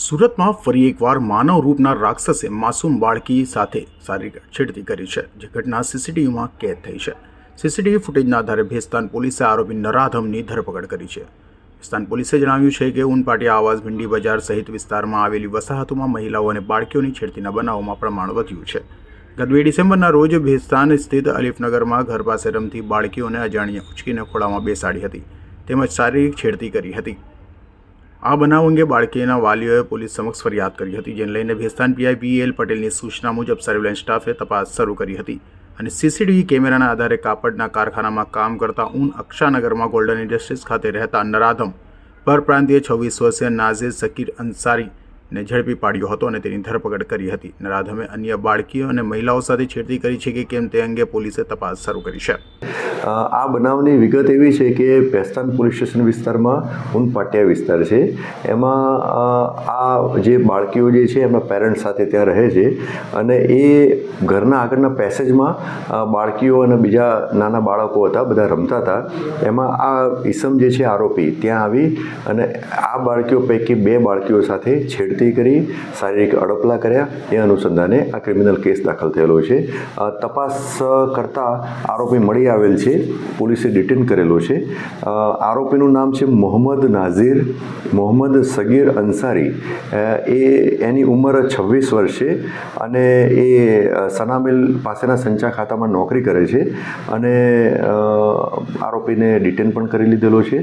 સુરતમાં ફરી એકવાર માનવ રૂપના રાક્ષસે માસૂમ બાળકી સાથે શારીરિક છેડતી કરી છે, જે ઘટના સીસીટીવીમાં કેદ થઈ છે. સીસીટીવી ફૂટેજના આધારે ભેસ્તાન પોલીસે આરોપી નરાધમની ધરપકડ કરી છે. ભેસ્તાન પોલીસે જણાવ્યું છે કે ઉનપાટિયા આવાસ ભીંડી બજાર સહિત વિસ્તારમાં આવેલી વસાહતોમાં મહિલાઓ અને બાળકીઓની છેડતીના બનાવોમાં પ્રમાણ વધ્યું છે. ગત બે ડિસેમ્બરના રોજ ભેસ્તાન સ્થિત અલીફનગરમાં ઘર પાસે રમતી બાળકીઓને અજાણ્યા ઉચકીને ખોળામાં બેસાડી હતી, તેમજ શારીરિક છેડતી કરી હતી. આ બનાવ અંગે બાળકીના વાલીઓએ પોલીસ સમક્ષ ફરિયાદ કરી હતી, જેને લઈને ભેસ્તાન પીઆઈ વી એલ પટેલની સૂચના મુજબ સર્વેલન્સ સ્ટાફે તપાસ શરૂ કરી હતી અને સીસીટીવી કેમેરાના આધારે કાપડના કારખાનામાં કામ કરતા ઊન અક્ષાનગરમાં ગોલ્ડન ઇન્ડસ્ટ્રીઝ ખાતે રહેતા નરાધમ પરપ્રાંતીય છવ્વીસ વર્ષીય નાઝીર સકીર અંસારીને ઝડપી પાડ્યો હતો અને તેની ધરપકડ કરી હતી. નરાધમે અન્ય બાળકીઓ અને મહિલાઓ સાથે છેડતી કરી છે કે કેમ તે અંગે પોલીસે તપાસ શરૂ કરી છે. આ બનાવની વિગત એવી છે કે પેસ્તાન પોલીસ સ્ટેશન વિસ્તારમાં ઉનપાટિયા વિસ્તાર છે. એમાં આ જે બાળકીઓ જે છે, એમના પેરેન્ટ્સ સાથે ત્યાં રહે છે અને એ ઘરના આગળના પેસેજમાં બાળકીઓ અને બીજા નાના બાળકો હતા, બધા રમતા હતા. એમાં આ ઈસમ જે છે, આરોપી, ત્યાં આવી અને આ બાળકીઓ પૈકી બે બાળકીઓ સાથે છેડતી કરી, શારીરિક અડપલા કર્યા. એ અનુસંધાને આ ક્રિમિનલ કેસ દાખલ થયેલો છે. તપાસ કરતાં આરોપી મળી આવેલ છે પોલીસે ડિટેન કરેલો છે. આરોપીનું નામ છે મોહમ્મદ નાઝીર, મોહમ્મદ સગીર અંસારી. એ એની ઉંમર છવ્વીસ વર્ષ છે અને એ સનામિલ પાસેના સંચા ખાતામાં નોકરી કરે છે અને આરોપીને ડિટેન પણ કરી લીધેલો છે.